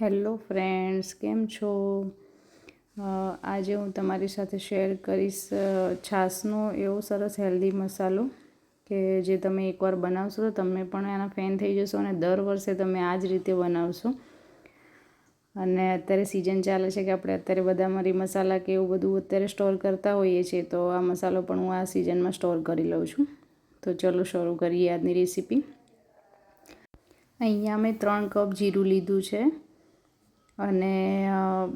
Hello friends, કેમ છો? આજે હું તમારી સાથે શેર કરીશ છાસનો એવો સરસ હેલ્ધી મસાલો કે જે તમે એકવાર બનાવશો તો તમે પણ એના ફેન થઈ જશો અને દર વર્ષે તમે આ જ રીતે બનાવશો. અને અત્યારે સિઝન ચાલે છે કે આપણે અત્યારે બધા મરી મસાલા કે એવું બધું અત્યારે સ્ટોર કરતા હોઈએ છીએ, તો આ મસાલો પણ હું આ સિઝનમાં સ્ટોર કરી લઉં છું. તો ચલો શરૂ કરીએ આજની રેસીપી અહીંયા મેં ત્રણ કપ જીરું લીધું છે. અને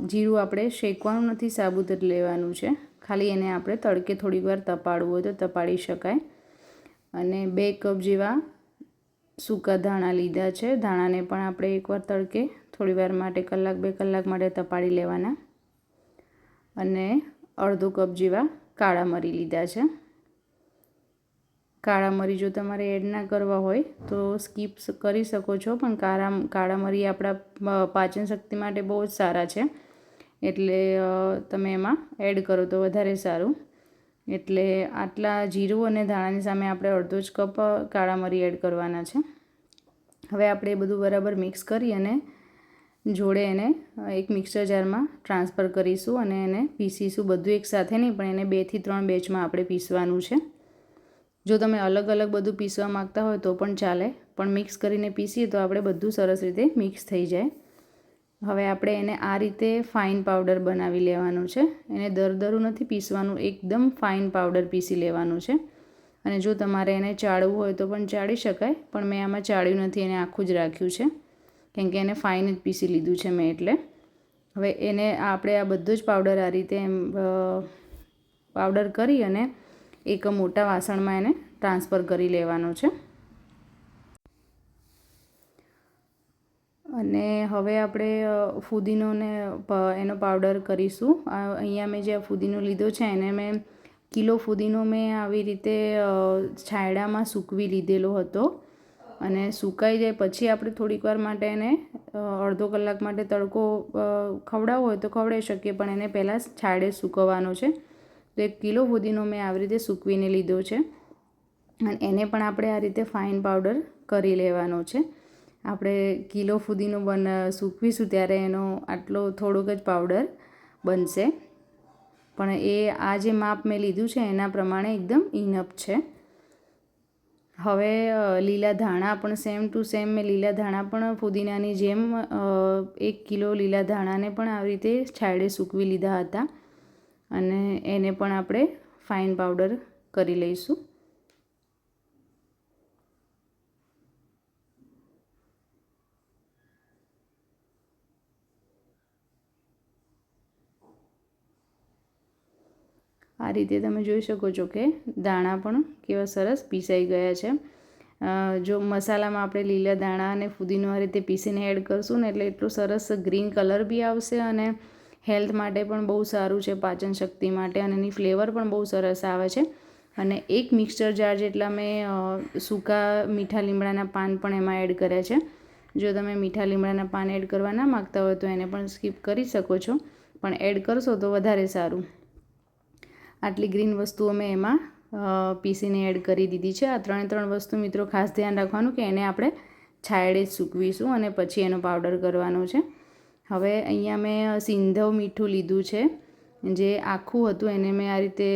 જીરું આપણે શેકવાનું નથી, સાબુત જ લેવાનું છે. ખાલી એને આપણે તડકે થોડીક વાર તપાડવું હોય તો તપાડી શકાય. અને બે કપ જેવા સૂકા ધાણા લીધા છે. ધાણાને પણ આપણે એકવાર તડકે થોડી વાર માટે, કલાક, બે કલાક માટે તપાડી લેવાના. અને અડધો કપ જેવા કાળા મરી લીધા છે. કાળા મરી જો તમારે એડ ના કરવા હોય તો સ્કીપ કરી શકો છો, પણ કાળા કાળા મરી આપણા પાચન શક્તિ માટે બહુ જ સારા છે. એટલે તમે એમાં એડ કરો તો વધારે સારું. એટલે આટલા જીરું અને ધાણાની સામે આપણે અડધો જ કપ કાળા મરી એડ કરવાના છે. હવે આપણે એ બધું બરાબર મિક્સ કરી અને જોડે એને એક મિક્સર જારમાં ટ્રાન્સફર કરીશું અને એને પીસીશું. બધું એક સાથે નહીં, પણ એને બેથી ત્રણ બેચમાં આપણે પીસવાનું છે. જો તમે અલગ અલગ બધું પીસવા માગતા હોય તો પણ ચાલે, પણ મિક્સ કરીને પીસીએ તો આપણે બધું સરસ રીતે મિક્સ થઈ જાય. હવે આપણે એને આ રીતે ફાઇન પાવડર બનાવી લેવાનું છે. એને દરદરું નથી પીસવાનું, એકદમ ફાઇન પાવડર પીસી લેવાનું છે. અને જો તમારે એને ચાળવું હોય તો પણ ચાળી શકાય, પણ મેં આમાં ચાળ્યું નથી, એને આખું જ રાખ્યું છે. કેમ કે એને ફાઇન જ પીસી લીધું છે મેં એટલે. હવે એને આપણે આ બધો જ પાવડર આ રીતે એમ પાવડર કરી અને એક મોટા વાસણમાં એને ટ્રાન્સફર કરી લેવાનો છે. અને હવે આપણે ફુદીનોને એનો પાવડર કરીશું. અહીંયા મેં જે ફુદીનો લીધો છે, એને મેં કિલો ફુદીનો મેં આવી રીતે છાયડામાં સૂકવી લીધેલો હતો. અને સુકાઈ જાય પછી આપણે થોડીક વાર માટે એને અડધો કલાક માટે તડકો ખવડાવવો હોય તો ખવડાવી શકીએ, પણ એને પહેલાં છાયડે સૂકવવાનો છે. તો એક કિલો ફુદીનો મેં આવી રીતે સૂકવીને લીધો છે. અને એને પણ આપણે આ રીતે ફાઇન પાવડર કરી લેવાનો છે. આપણે કિલો ફુદીનો બન, સૂકવીશું ત્યારે એનો આટલો થોડોક જ પાવડર બનશે. પણ એ, આ જે માપ મેં લીધું છે એના પ્રમાણે એકદમ ઇનપ છે. હવે લીલા ધાણા પણ સેમ ટુ સેમ મેં લીલા ધાણા પણ ફુદીનાની જેમ એક કિલો લીલા ધાણાને પણ આવી રીતે છાયડે સૂકવી લીધા હતા. અને એને પણ આપણે ફાઇન પાવડર કરી લઈશું. આ રીતે તમે જોઈ શકો છો કે દાણા પણ કેવા સરસ પીસાઈ ગયા છે. જો મસાલામાં આપણે લીલા દાણા અને ફુદીનો આ રીતે પીસીને એડ કરશું ને એટલે એટલું સરસ ગ્રીન કલર બી આવશે અને હેલ્થ માટે પણ બહુ સારું છે, પાચન શક્તિ માટે અને એની ફ્લેવર પણ બહુ સરસ આવે છે. અને એક મિક્સર જાર જેટલા મેં સૂકા મીઠા લીમડાના પાન પણ એમાં એડ કર્યા છે. જો તમે મીઠા લીમડાના પાન એડ કરવા ના માગતા હોય તો એને પણ સ્કીપ કરી શકો છો. પણ એડ કરશો તો વધારે સારું. આટલી ગ્રીન વસ્તુઓ મેં એમાં પીસીને એડ કરી દીધી છે. આ ત્રણે ત્રણ વસ્તુ મિત્રો ખાસ ધ્યાન રાખવાનું કે એને આપણે છાયડે જ સૂકવીશું અને પછી એનો પાવડર કરવાનો છે. હવે અહીંયા મેં સિંધવ મીઠું લીધું છે, જે આખું હતું. એને મેં આ રીતે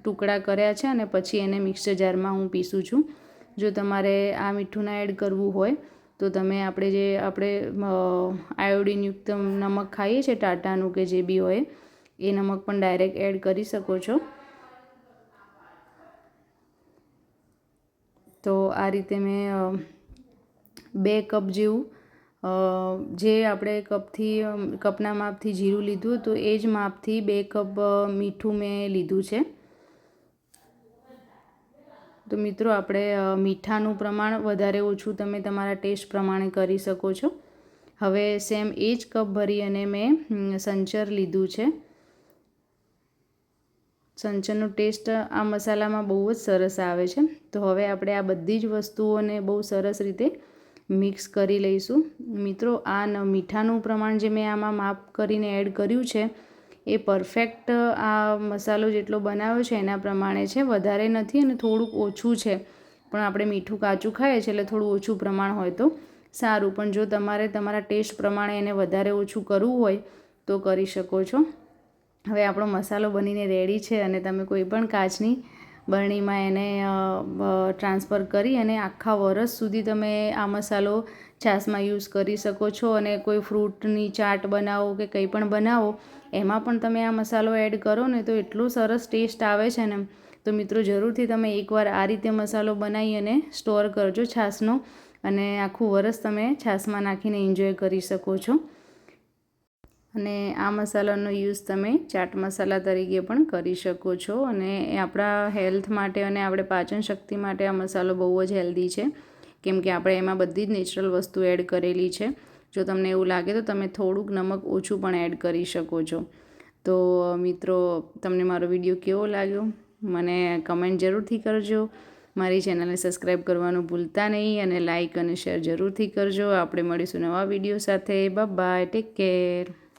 ટુકડા કર્યા છે અને પછી એને મિક્સર જારમાં હું પીસું છું. જો તમારે આ મીઠું ના એડ કરવું હોય, તો તમે આપણે જે, આપણે આયોડિનયુક્ત નમક ખાઈએ છીએ ટાટાનું કે જે બી હોય, એ નમક પણ ડાયરેક્ટ એડ કરી શકો છો. તો આ રીતે મેં બે કપ જેવું જે આપણે કપથી કપના માપથી જીરું લીધું તો એ જ માપથી બે કપ મીઠું મેં લીધું છે. તો મિત્રો, આપણે મીઠાનું પ્રમાણ વધારે ઓછું તમે તમારા ટેસ્ટ પ્રમાણે કરી શકો છો. હવે સેમ એ જ કપ ભરી અને મેં સંચર લીધું છે. સંચરનો ટેસ્ટ આ મસાલામાં બહુ જ સરસ આવે છે. તો હવે આપણે આ બધી જ વસ્તુઓને બહુ સરસ રીતે મિક્સ કરી લઈશું. મિત્રો, આ મીઠાનું પ્રમાણ જે મેં આમાં માપ કરીને એડ કર્યું છે, એ પરફેક્ટ, આ મસાલો જેટલો બનાવ્યો છે, એના પ્રમાણે છે. વધારે નથી અને થોડુંક ઓછું છે. પણ આપણે મીઠું કાચું ખાઈએ છીએ એટલે થોડું ઓછું પ્રમાણ હોય તો સારું. પણ જો તમારે તમારા ટેસ્ટ પ્રમાણે એને વધારે ઓછું કરવું હોય તો કરી શકો છો. હવે આપણો મસાલો બનીને રેડી છે અને તમે કોઈ પણ કાચની બરણીમાં એને ટ્રાન્સફર કરી અને આખા વરસ સુધી તમે આ મસાલો છાશમાં યુઝ કરી શકો છો અને કોઈ ફ્રૂટની ચાટ બનાવો કે કંઈ પણ બનાવો, એમાં પણ તમે આ મસાલો એડ કરો ને તો એટલો સરસ ટેસ્ટ આવે છે ને. તો મિત્રો જરૂરથી તમે એકવાર આ રીતે મસાલો બનાવી અને સ્ટોર કરજો છાશનો અને આખું વરસ તમે છાશમાં નાખીને એન્જોય કરી શકો છો. અને આ મસાલાનો યુઝ તમે ચાટ મસાલા તરીકે પણ કરી શકો છો. અને આપણા હેલ્થ માટે અને આપણે પાચન શક્તિ માટે આ મસાલો બહુ જ હેલ્ધી છે. કેમ કે આપણે એમાં બધી જ નેચરલ વસ્તુ એડ કરેલી છે. જો તમને એવું લાગે તો તમે થોડુંક નમક ઓછું પણ એડ કરી શકો છો. તો, મિત્રો, તમને મારો વીડિયો કેવો લાગ્યો? મને કમેન્ટ જરૂરથી કરજો. મારી ચેનલને સબસ્ક્રાઈબ કરવાનું ભૂલતા નહીં અને લાઇક અને શેર જરૂરથી કરજો. આપણે મળીશું નવા વીડિયો સાથે. Bye take care.